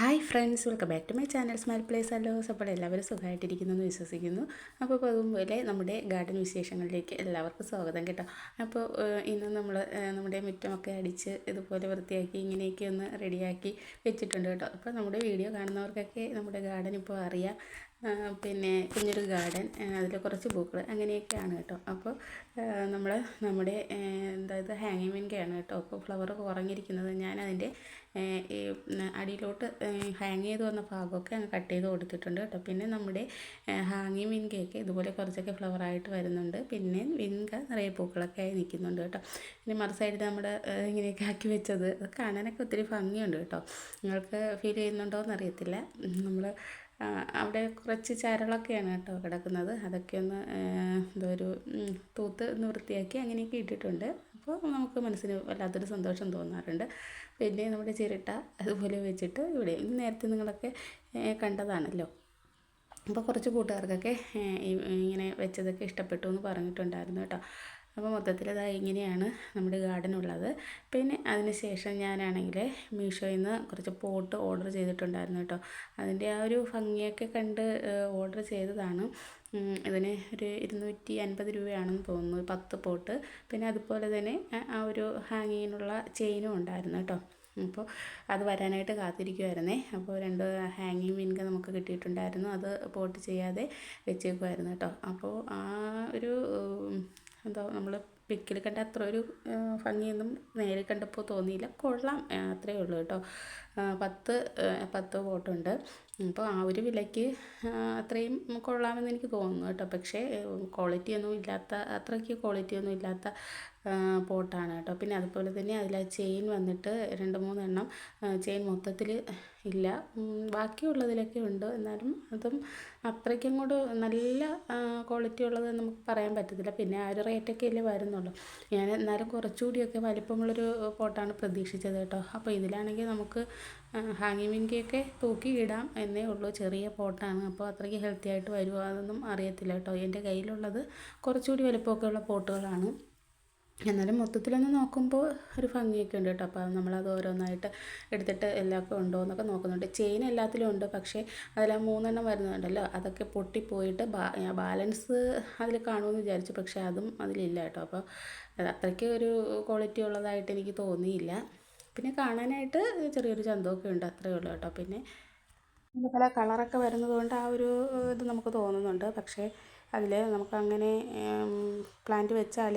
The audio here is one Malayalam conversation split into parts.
Hi friends welcome back to my channel smile place അല്ലോസ് അപ്പോൾ എല്ലാവരും സുഖമായിട്ടിരിക്കുന്നു എന്ന് വിശ്വസിക്കുന്നു. അപ്പോൾ അതുപോലെ നമ്മുടെ ഗാർഡൻ വിശേഷങ്ങളിലേക്ക് എല്ലാവർക്കും സ്വാഗതം കേട്ടോ. അപ്പോൾ ഇന്ന് നമ്മൾ നമ്മുടെ മുറ്റമൊക്കെ അടിച്ച് ഇതുപോലെ വൃത്തിയാക്കി ഇങ്ങനെയൊക്കെ ഒന്ന് റെഡിയാക്കി വെച്ചിട്ടുണ്ട് കേട്ടോ. അപ്പോൾ നമ്മുടെ വീഡിയോ കാണുന്നവർക്കൊക്കെ നമ്മുടെ ഗാർഡൻ ഇപ്പോൾ അറിയാം. പിന്നെ കുഞ്ഞൊരു ഗാർഡൻ അതിൽ കുറച്ച് പൂക്കൾ അങ്ങനെയൊക്കെയാണ് കേട്ടോ. അപ്പോൾ നമ്മൾ നമ്മുടെ അതായത് ഹാങ്ങിങ് മീൻകയാണ് കേട്ടോ. അപ്പോൾ ഫ്ലവർ കുറഞ്ഞിരിക്കുന്നത് ഞാൻ അതിന്റെ ഈ അടിയിലോട്ട് ഹാങ് ചെയ്ത് വന്ന ഭാഗമൊക്കെ അങ്ങ് കട്ട് ചെയ്ത് കൊടുത്തിട്ടുണ്ട് കേട്ടോ. പിന്നെ നമ്മുടെ ഹാങ്ങിങ് വിൻകയൊക്കെ ഇതുപോലെ കുറച്ചൊക്കെ ഫ്ലവറായിട്ട് വരുന്നുണ്ട്. പിന്നെ വിൻക നിറയെ പൂക്കളൊക്കെ ആയി നിൽക്കുന്നുണ്ട് കേട്ടോ. പിന്നെ മറു സൈഡിൽ നമ്മുടെ ഇങ്ങനെയൊക്കെ ആക്കി വെച്ചത് കാണാനൊക്കെ ഒത്തിരി ഭംഗിയുണ്ട് കേട്ടോ. നിങ്ങൾക്ക് ഫീൽ ചെയ്യുന്നുണ്ടോ എന്നറിയത്തില്ല നമ്മൾ അവിടെ കുറച്ച് ചരളൊക്കെയാണ് കേട്ടോ കിടക്കുന്നത്. അതൊക്കെ ഒന്ന് ഒരു തൂത്ത് ഒന്ന് വൃത്തിയാക്കി അങ്ങനെയൊക്കെ ഇട്ടിട്ടുണ്ട്. അപ്പോൾ നമുക്ക് മനസ്സിന് വല്ലാത്തൊരു സന്തോഷം തോന്നാറുണ്ട്. പിന്നെ നമ്മുടെ ചിരട്ട അതുപോലെ വെച്ചിട്ട് ഇവിടെ നേരത്തെ നിങ്ങളൊക്കെ കണ്ടതാണല്ലോ. അപ്പോൾ കുറച്ച് കൂട്ടുകാർക്കൊക്കെ ഇങ്ങനെ വെച്ചതൊക്കെ ഇഷ്ടപ്പെട്ടു എന്ന് പറഞ്ഞിട്ടുണ്ടായിരുന്നു കേട്ടോ. അപ്പോൾ മൊത്തത്തിൽ അത് ഇങ്ങനെയാണ് നമ്മുടെ ഗാർഡൻ ഉള്ളത്. പിന്നെ അതിന് ശേഷം ഞാനാണെങ്കിൽ മീഷോയിൽ നിന്ന് കുറച്ച് പോട്ട് ഓർഡർ ചെയ്തിട്ടുണ്ടായിരുന്നു കേട്ടോ. അതിന്റെ ആ ഒരു ഭംഗിയൊക്കെ കണ്ട് ഓർഡർ ചെയ്തതാണ്. ഇതിന് ഒരു ഇരുന്നൂറ്റി അൻപത് രൂപയാണെന്ന് തോന്നുന്നു പത്ത് പോട്ട്. പിന്നെ അതുപോലെ തന്നെ ആ- ഒരു ഹാങ്ങിങ്ങിനുള്ള ചെയിനും ഉണ്ടായിരുന്നു കേട്ടോ. അപ്പോൾ അത് വരാനായിട്ട് കാത്തിരിക്കുമായിരുന്നേ അപ്പോൾ രണ്ട് ഹാങ്ങിങ് മീൻക നമുക്ക് കിട്ടിയിട്ടുണ്ടായിരുന്നു. അത് പോട്ട് ചെയ്യാതെ വെച്ചേക്കുമായിരുന്നു കേട്ടോ. അപ്പോൾ ആ ഒരു നമ്മൾ പിക്കിൽ കണ്ട അത്ര ഒരു ഭംഗിയൊന്നും നേരിൽ കണ്ടപ്പോൾ തോന്നിയില്ല. കൊള്ളാം അത്രയേ ഉള്ളൂ കേട്ടോ. പത്ത് പത്ത് ബോട്ടുണ്ട് അപ്പോൾ ആ ഒരു വിലയ്ക്ക് അത്രയും കൊള്ളാമെന്ന് എനിക്ക് തോന്നുന്നു കേട്ടോ. പക്ഷേ ക്വാളിറ്റി ഒന്നും ഇല്ലാത്ത അത്രയ്ക്ക് ക്വാളിറ്റി ഒന്നും ഇല്ലാത്ത പോട്ടാണ് കേട്ടോ. പിന്നെ അതുപോലെ തന്നെ അതിൽ ചെയിൻ വന്നിട്ട് രണ്ട് മൂന്നെണ്ണം ചെയിൻ മൊത്തത്തിൽ ഇല്ല. ബാക്കിയുള്ളതിലൊക്കെ ഉണ്ട്. എന്നാലും അതും അത്രയ്ക്കും കൂടെ നല്ല ക്വാളിറ്റി ഉള്ളത് നമുക്ക് പറയാൻ പറ്റത്തില്ല. പിന്നെ ആ ഒരു റേറ്റൊക്കെ അല്ലേ വരുന്നുള്ളൂ. ഞാൻ എന്നാലും കുറച്ചുകൂടിയൊക്കെ വലിപ്പമുള്ളൊരു പോട്ടാണ് പ്രതീക്ഷിച്ചത് കേട്ടോ. അപ്പോൾ ഇതിലാണെങ്കിൽ നമുക്ക് ഹാങ്ങിങ് വിങ്കിയൊക്കെ തൂക്കി ഇടാം എന്നേ ഉള്ളൂ. ചെറിയ പോട്ടാണ്. അപ്പോൾ അത്രയ്ക്ക് ഹെൽത്തി ആയിട്ട് വരുമോ അതൊന്നും അറിയത്തില്ല കേട്ടോ. എന്റെ കയ്യിലുള്ളത് കുറച്ചുകൂടി വലിപ്പമൊക്കെ ഉള്ള പോട്ടുകളാണ്. എന്നാലും മൊത്തത്തിലൊന്ന് നോക്കുമ്പോൾ ഒരു ഭംഗിയൊക്കെ ഉണ്ട് കേട്ടോ. അപ്പോൾ നമ്മളത് ഓരോന്നായിട്ട് എടുത്തിട്ട് എല്ലാവർക്കും ഉണ്ടോ എന്നൊക്കെ നോക്കുന്നുണ്ട്. ചെയിൻ എല്ലാത്തിലും ഉണ്ട് പക്ഷേ അതിൽ ആ മൂന്നെണ്ണം വരുന്നുണ്ടല്ലോ. അതൊക്കെ പൊട്ടിപ്പോയിട്ട് ബാ ബാലൻസ് അതിൽ കാണുമെന്ന് വിചാരിച്ചു പക്ഷേ അതും അതിലില്ല കേട്ടോ. അപ്പോൾ അത് അത്രയ്ക്ക് ഒരു ക്വാളിറ്റി ഉള്ളതായിട്ട് എനിക്ക് തോന്നിയില്ല. പിന്നെ കാണാനായിട്ട് ചെറിയൊരു ചന്തമൊക്കെ ഉണ്ട് അത്രയേ ഉള്ളൂ കേട്ടോ. പിന്നെ പല കളറൊക്കെ വരുന്നത് കൊണ്ട് ആ ഒരു ഇത് നമുക്ക് തോന്നുന്നുണ്ട്. പക്ഷേ അതിൽ നമുക്കങ്ങനെ പ്ലാന്റ് വെച്ചാൽ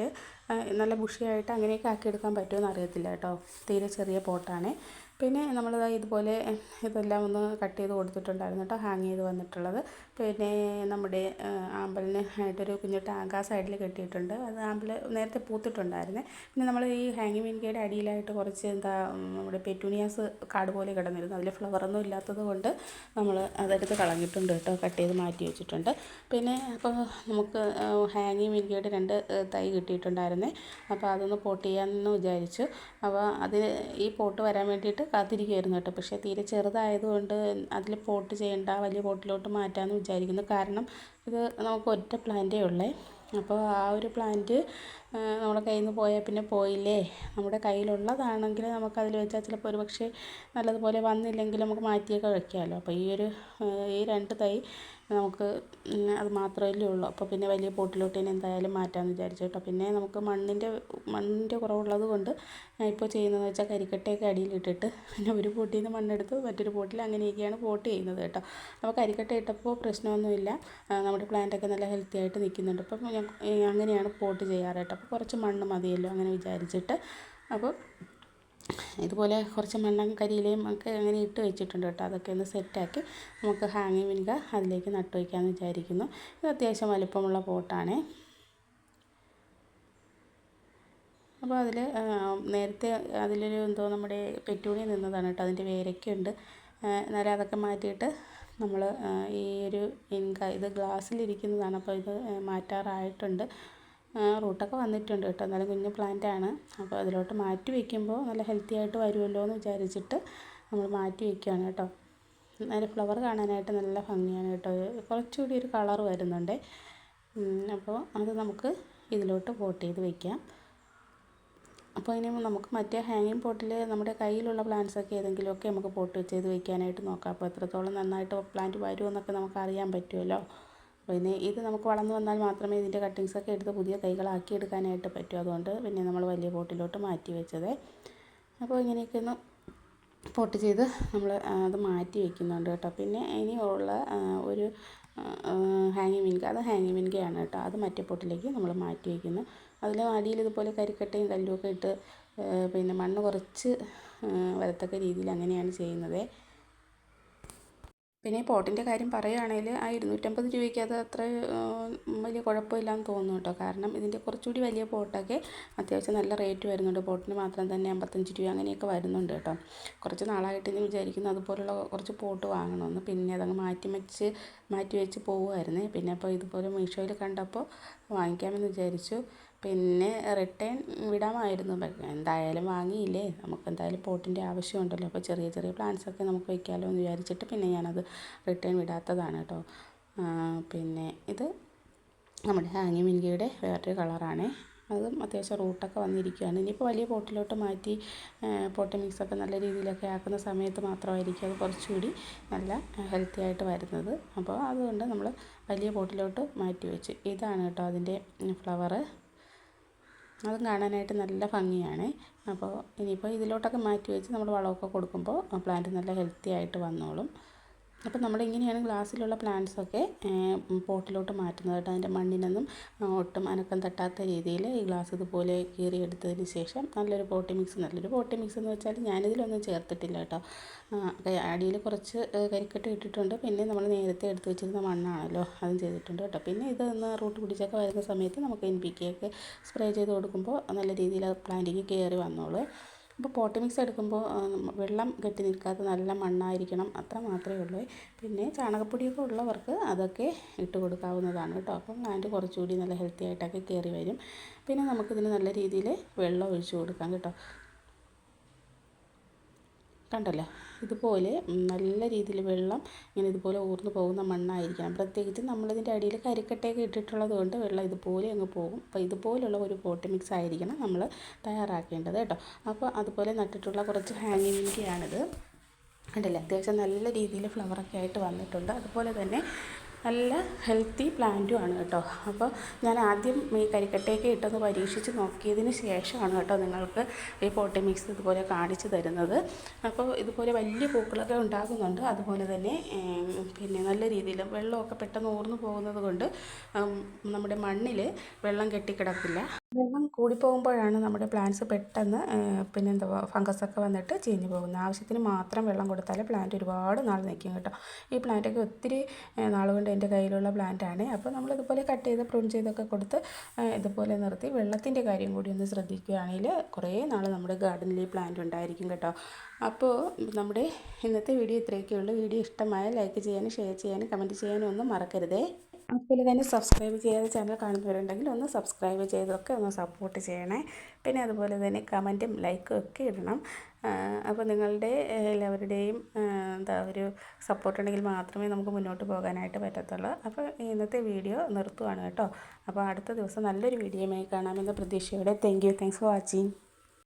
നല്ല ബുഷിയായിട്ട് അങ്ങനെയൊക്കെ ആക്കിയെടുക്കാൻ പറ്റുമോ എന്നറിയത്തില്ല കേട്ടോ. തീരെ ചെറിയ പോട്ടാണ്. പിന്നെ നമ്മൾ ഇതുപോലെ ഇതെല്ലാം ഒന്ന് കട്ട് ചെയ്ത് കൊടുത്തിട്ടുണ്ടായിരുന്നു കേട്ടോ ഹാങ് ചെയ്ത് വന്നിട്ടുള്ളത്. പിന്നെ നമ്മുടെ ആമ്പലിന് ആയിട്ടൊരു കുഞ്ഞു ടാങ്ക് സൈഡിൽ കെട്ടിയിട്ടുണ്ട്. അത് ആമ്പൽ നേരത്തെ പൂത്തിട്ടുണ്ടായിരുന്നേ. പിന്നെ നമ്മൾ ഈ ഹാങ്ങിങ് മീൻകയുടെ അടിയിലായിട്ട് കുറച്ച് എന്താ നമ്മുടെ പെറ്റൂണിയാസ് കാട് പോലെ കിടന്നിരുന്നു. അതിൽ ഫ്ലവറൊന്നും ഇല്ലാത്തത് കൊണ്ട് നമ്മൾ അതെടുത്ത് കളഞ്ഞിട്ടുണ്ട് കേട്ടോ കട്ട് ചെയ്ത് മാറ്റി വെച്ചിട്ടുണ്ട്. പിന്നെ അപ്പോൾ നമുക്ക് ഹാങ്ങിങ് മീൻകയുടെ രണ്ട് തൈ കിട്ടിയിട്ടുണ്ടായിരുന്നേ. അപ്പോൾ അതൊന്ന് പോട്ട് ചെയ്യാമെന്ന് വിചാരിച്ചു. അപ്പോൾ അതിന് ഈ പോട്ട് വരാൻ വേണ്ടിയിട്ട് കാത്തിരിക്കുമായിരുന്നു കേട്ടോ. പക്ഷേ തീരെ ചെറുതായതുകൊണ്ട് അതിൽ പോട്ട് ചെയ്യേണ്ട വലിയ പോട്ടിലോട്ട് മാറ്റാമെന്ന് വിചാരിക്കുന്നു. കാരണം ഇത് നമുക്ക് ഒറ്റ പ്ലാന്റേ ഉള്ളേ. അപ്പോൾ ആ ഒരു പ്ലാന്റ് നമ്മുടെ കയ്യിൽ നിന്ന് പോയാൽ പിന്നെ പോയില്ലേ? നമ്മുടെ കയ്യിലുള്ളതാണെങ്കിൽ നമുക്കതിൽ വെച്ചാൽ ചിലപ്പോൾ ഒരു പക്ഷേ നല്ലതുപോലെ വന്നില്ലെങ്കിൽ നമുക്ക് മാറ്റിയൊക്കെ വെക്കാമല്ലോ അപ്പോൾ ഈ ഒരു ഈ രണ്ട് തൈ നമുക്ക് അത് മാത്രമല്ലേ ഉള്ളൂ. അപ്പോൾ പിന്നെ വലിയ പോട്ടിലോട്ട് ഇനി എന്തായാലും മാറ്റാമെന്ന് വിചാരിച്ചു കേട്ടോ. പിന്നെ നമുക്ക് മണ്ണിന്റെ മണ്ണിന്റെ കുറവുള്ളത് കൊണ്ട് ഞാൻ ഇപ്പോൾ ചെയ്യുന്നതെന്ന് വെച്ചാൽ കരിക്കട്ടയൊക്കെ അടിയിലിട്ടിട്ട് പിന്നെ ഒരു പൊട്ടിയിൽ നിന്ന് മണ്ണെടുത്ത് മറ്റൊരു പോട്ടിൽ അങ്ങനെയൊക്കെയാണ് പോട്ട് ചെയ്യുന്നത് കേട്ടോ. അപ്പോൾ കരിക്കട്ട ഇട്ടപ്പോൾ പ്രശ്നമൊന്നുമില്ല. നമ്മുടെ പ്ലാന്റൊക്കെ നല്ല ഹെൽത്തി ആയിട്ട് നിൽക്കുന്നുണ്ട് അപ്പം അങ്ങനെയാണ് പോട്ട് ചെയ്യാറ് കേട്ടോ. അപ്പോൾ കുറച്ച് മണ്ണ് മതിയല്ലോ അങ്ങനെ വിചാരിച്ചിട്ട്. അപ്പോൾ ഇതുപോലെ കുറച്ച് മണ്ണും കരിയിലയും ഒക്കെ അങ്ങനെ ഇട്ട് വെച്ചിട്ടുണ്ട് കേട്ടോ. അതൊക്കെ ഒന്ന് സെറ്റാക്കി നമുക്ക് ഹാങ്ങിങ് വിൻക അതിലേക്ക് നട്ടു വയ്ക്കാമെന്ന് വിചാരിക്കുന്നു. ഇത് അത്യാവശ്യം വലിപ്പമുള്ള പോട്ടാണേ. അപ്പോൾ അതിൽ നേരത്തെ അതിലൊരു എന്തോ നമ്മുടെ പെറ്റൂണി നിന്നതാണ് കേട്ടോ. അതിന്റെ വേരൊക്കെ ഉണ്ട് എന്നാലും അതൊക്കെ മാറ്റിയിട്ട് നമ്മൾ ഈ ഒരു ഇൻക ഇത് ഗ്ലാസ്സിലിരിക്കുന്നതാണ്. അപ്പോൾ ഇത് മാറ്റാറായിട്ടുണ്ട്. റൂട്ടൊക്കെ വന്നിട്ടുണ്ട് കേട്ടോ. എന്നാലും കുഞ്ഞു പ്ലാന്റ് ആണ്. അപ്പോൾ അതിലോട്ട് മാറ്റി വയ്ക്കുമ്പോൾ നല്ല ഹെൽത്തി ആയിട്ട് വരുമല്ലോ എന്ന് വിചാരിച്ചിട്ട് നമ്മൾ മാറ്റി വയ്ക്കുകയാണ് കേട്ടോ. അതിന്റെ ഫ്ലവർ കാണാനായിട്ട് നല്ല ഭംഗിയാണ് കേട്ടോ. കുറച്ചുകൂടി ഒരു കളർ വരുന്നുണ്ട്. അപ്പോൾ അത് നമുക്ക് ഇതിലോട്ട് പോട്ട് ചെയ്ത് വയ്ക്കാം അപ്പോൾ ഇനി നമുക്ക് മറ്റേ ഹാങ്ങിങ് പോട്ടിൽ നമ്മുടെ കയ്യിലുള്ള പ്ലാന്റ്സൊക്കെ ഏതെങ്കിലുമൊക്കെ നമുക്ക് പോട്ട് ചെയ്ത് വയ്ക്കാനായിട്ട് നോക്കാം. അപ്പോൾ എത്രത്തോളം നന്നായിട്ട് പ്ലാന്റ് വരുമെന്നൊക്കെ നമുക്ക് അറിയാൻ പറ്റുമല്ലോ. പിന്നെ ഇത് നമുക്ക് വളർന്നു വന്നാൽ മാത്രമേ ഇതിന്റെ കട്ടിങ്സ് ഒക്കെ എടുത്ത് പുതിയ തൈകളാക്കി എടുക്കാനായിട്ട് പറ്റൂ. അതുകൊണ്ട് പിന്നെ നമ്മൾ വലിയ പോട്ടിലോട്ട് മാറ്റി വെച്ചത്. അപ്പോൾ ഇങ്ങനെയൊക്കെ ഒന്ന് പൊട്ട് ചെയ്ത് നമ്മൾ അത് മാറ്റി വെക്കുന്നുണ്ട് കേട്ടോ. പിന്നെ ഇനി ഉള്ള ഒരു ഹാങ്ങിങ് മിൻക അത് ഹാങ്ങിങ് മിൻകയാണ് കേട്ടോ. അത് മറ്റേ പൊട്ടിലേക്ക് നമ്മൾ മാറ്റി വയ്ക്കുന്നു അതിൽ അടിയിൽ ഇതുപോലെ കരിക്കട്ടയും കല്ലുമൊക്കെ ഇട്ട് പിന്നെ മണ്ണ് കുറച്ച് വരത്തക്ക രീതിയിൽ അങ്ങനെയാണ് ചെയ്യുന്നത്. പിന്നെ ഈ പോട്ടിന്റെ കാര്യം പറയുകയാണെങ്കിൽ ആ ഇരുന്നൂറ്റമ്പത് രൂപയ്ക്ക് അത് അത്ര വലിയ കുഴപ്പമില്ലാന്ന് തോന്നുന്നു കേട്ടോ. കാരണം ഇതിന്റെ കുറച്ചുകൂടി വലിയ പോട്ടൊക്കെ അത്യാവശ്യം നല്ല റേറ്റ് വരുന്നുണ്ട്. പോട്ടിന് മാത്രം തന്നെ അമ്പത്തഞ്ച് രൂപ അങ്ങനെയൊക്കെ വരുന്നുണ്ട് കേട്ടോ. കുറച്ച് നാളായിട്ട് ഞാൻ വിചാരിക്കുന്നു അതുപോലുള്ള കുറച്ച് പോട്ട് വാങ്ങണമെന്ന്. പിന്നെ അതങ്ങ് മാറ്റി വെച്ച് മാറ്റി വെച്ച് പോവുമായിരുന്നേ. പിന്നെ അപ്പോൾ ഇതുപോലെ മീഷോയിൽ കണ്ടപ്പോൾ വാങ്ങിക്കാമെന്ന് വിചാരിച്ചു. പിന്നെ റിട്ടേൺ വിടാമായിരുന്നു. എന്തായാലും വാങ്ങിയില്ലേ? നമുക്ക് എന്തായാലും പോട്ടിന്റെ ആവശ്യമുണ്ടല്ലോ. അപ്പോൾ ചെറിയ ചെറിയ പ്ലാന്റ്സ് ഒക്കെ നമുക്ക് വയ്ക്കാമല്ലോ എന്ന് വിചാരിച്ചിട്ട് പിന്നെ ഞാനത് റിട്ടേൺ വിടാത്തതാണ് കേട്ടോ. പിന്നെ ഇത് നമ്മുടെ ഹാങ്ങി മിൻകിയുടെ വേറൊരു കളറാണ്. അതും അത്യാവശ്യം റൂട്ടൊക്കെ വന്നിരിക്കുകയാണ്. ഇനിയിപ്പോൾ വലിയ പോട്ടിലോട്ട് മാറ്റി പോട്ട് മിക്സൊക്കെ നല്ല രീതിയിലൊക്കെ ആക്കുന്ന സമയത്ത് മാത്രമായിരിക്കും അത് കുറച്ചുകൂടി നല്ല ഹെൽത്തി ആയിട്ട് വരുന്നത്. അപ്പോൾ അതുകൊണ്ട് നമ്മൾ വലിയ പോട്ടിലോട്ട് മാറ്റി വെച്ചു. ഇതാണ് കേട്ടോ അതിന്റെ ഫ്ലവറ് അതും കാണാനായിട്ട് നല്ല ഭംഗിയാണ്. അപ്പോൾ ഇനിയിപ്പോൾ ഇതിലോട്ടൊക്കെ മാറ്റി വെച്ച് നമ്മൾ വളമൊക്കെ കൊടുക്കുമ്പോൾ പ്ലാന്റ് നല്ല ഹെൽത്തി ആയിട്ട് വന്നോളും. അപ്പോൾ നമ്മൾ ഇങ്ങനെയാണ് ഗ്ലാസ്സിലുള്ള പ്ലാന്റ്സൊക്കെ പോട്ടിലോട്ട് മാറ്റുന്നത് കേട്ടോ. അതിന്റെ മണ്ണിനൊന്നും ഒട്ടും അനക്കം തട്ടാത്ത രീതിയിൽ ഈ ഗ്ലാസ് ഇതുപോലെ കീറിയെടുത്തതിന് ശേഷം നല്ലൊരു പോട്ടി മിക്സ് നല്ലൊരു പോട്ടി മിക്സ് എന്ന് വെച്ചാൽ ഞാനിതിലൊന്നും ചേർത്തിട്ടില്ല കേട്ടോ. അടിയിൽ കുറച്ച് കരിക്കട്ട് ഇട്ടിട്ടുണ്ട്. പിന്നെ നമ്മൾ നേരത്തെ എടുത്ത് വെച്ചിരുന്ന മണ്ണാണല്ലോ അതും ചെയ്തിട്ടുണ്ട് കേട്ടോ. പിന്നെ ഇതൊന്ന് റൂട്ട് പിടിച്ചൊക്കെ വരുന്ന സമയത്ത് നമുക്ക് എൻ പി കെ ഒക്കെ സ്പ്രേ ചെയ്ത് കൊടുക്കുമ്പോൾ നല്ല രീതിയിൽ പ്ലാന്റിങ് കയറി വന്നോളൂ. അപ്പോൾ പോട്ടി മിക്സ് എടുക്കുമ്പോൾ വെള്ളം കെട്ടി നിൽക്കാത്ത നല്ല മണ്ണായിരിക്കണം അത്ര മാത്രമേ ഉള്ളൂ. പിന്നെ ചാണകപ്പൊടിയൊക്കെ ഉള്ളവർക്ക് അതൊക്കെ ഇട്ട് കൊടുക്കാവുന്നതാണ് കേട്ടോ. അപ്പം പ്ലാന്റ് കുറച്ചുകൂടി നല്ല ഹെൽത്തി ആയിട്ടൊക്കെ കയറി വരും. പിന്നെ നമുക്കിതിന് നല്ല രീതിയിൽ വെള്ളം ഒഴിച്ച് കൊടുക്കാം കേട്ടോ. കണ്ടല്ലോ? ഇതുപോലെ നല്ല രീതിയിൽ വെള്ളം ഇങ്ങനെ ഇതുപോലെ ഊർന്ന് പോകുന്ന മണ്ണായിരിക്കണം. പ്രത്യേകിച്ച് നമ്മളിതിന്റെ അടിയിൽ കരിക്കട്ടയൊക്കെ ഇട്ടിട്ടുള്ളത് കൊണ്ട് വെള്ളം ഇതുപോലെ അങ്ങ് പോകും. അപ്പോൾ ഇതുപോലുള്ള ഒരു പോട്ട് മിക്സ് ആയിരിക്കണം നമ്മൾ തയ്യാറാക്കേണ്ടത് കേട്ടോ. അപ്പോൾ അതുപോലെ നട്ടിട്ടുള്ള കുറച്ച് ഹാങ്ങിങ്ങിന്റെയാണിത്. കണ്ടല്ലേ? അത്യാവശ്യം നല്ല രീതിയിൽ ഫ്ലവറൊക്കെ ആയിട്ട് വന്നിട്ടുണ്ട്. അതുപോലെ തന്നെ നല്ല ഹെൽത്തി പ്ലാന്റും ആണ് കേട്ടോ. അപ്പോൾ ഞാൻ ആദ്യം ഈ കരിക്കട്ടയൊക്കെ ഇട്ടൊന്ന് പരീക്ഷിച്ച് നോക്കിയതിന് ശേഷമാണ് കേട്ടോ നിങ്ങൾക്ക് ഈ പോട്ടി മിക്സ് ഇതുപോലെ കാണിച്ചു തരുന്നത്. അപ്പോൾ ഇതുപോലെ വലിയ പൂക്കളൊക്കെ ഉണ്ടാകുന്നുണ്ട്. അതുപോലെ തന്നെ പിന്നെ നല്ല രീതിയിൽ വെള്ളമൊക്കെ പെട്ടെന്ന് ഊർന്നു പോകുന്നത് കൊണ്ട് നമ്മുടെ മണ്ണിൽ വെള്ളം കെട്ടിക്കിടക്കില്ല. വെള്ളം കൂടിപ്പോകുമ്പോഴാണ് നമ്മുടെ പ്ലാന്റ്സ് പെട്ടെന്ന് പിന്നെ എന്താ ഫംഗസൊക്കെ വന്നിട്ട് ചീഞ്ഞു പോകുന്നത്. ആവശ്യത്തിന് മാത്രം വെള്ളം കൊടുത്താൽ പ്ലാന്റ് ഒരുപാട് നാൾ നിൽക്കും കേട്ടോ. ഈ പ്ലാന്റൊക്കെ ഒത്തിരി നാൾ കൊണ്ട് എന്റെ കയ്യിലുള്ള പ്ലാന്റാണ്. അപ്പോൾ നമ്മളിതുപോലെ കട്ട് ചെയ്ത് പ്രൂൺ ചെയ്തൊക്കെ കൊടുത്ത് ഇതുപോലെ നിർത്തി വെള്ളത്തിന്റെ കാര്യം കൂടി ഒന്ന് ശ്രദ്ധിക്കുകയാണെങ്കിൽ കുറേ നാൾ നമ്മുടെ ഗാർഡനിൽ ഈ പ്ലാന്റ് ഉണ്ടായിരിക്കും കേട്ടോ. അപ്പോൾ നമ്മുടെ ഇന്നത്തെ വീഡിയോ ഇത്രയൊക്കെ ഉള്ളൂ. വീഡിയോ ഇഷ്ടമായ ലൈക്ക് ചെയ്യാനും ഷെയർ ചെയ്യാനും കമന്റ് ചെയ്യാനും ഒന്നും മറക്കരുതേ. അതുപോലെ തന്നെ സബ്സ്ക്രൈബ് ചെയ്യാതെ ചാനൽ കാണുന്നവരുണ്ടെങ്കിൽ ഒന്ന് സബ്സ്ക്രൈബ് ചെയ്തൊക്കെ ഒന്ന് സപ്പോർട്ട് ചെയ്യണേ. പിന്നെ അതുപോലെ തന്നെ കമന്റും ലൈക്കും ഒക്കെ ഇടണം. അപ്പോൾ നിങ്ങളുടെ എല്ലാവരുടെയും എന്താ ഒരു സപ്പോർട്ട് ഉണ്ടെങ്കിൽ മാത്രമേ നമുക്ക് മുന്നോട്ട് പോകാനായിട്ട് പറ്റത്തുള്ളൂ. അപ്പോൾ ഇന്നത്തെ വീഡിയോ നിർത്തുവാണ് കേട്ടോ. അപ്പോൾ അടുത്ത ദിവസം നല്ലൊരു വീഡിയോയുമായി കാണാമെന്ന പ്രതീക്ഷയോടെ. Thank you thanks for watching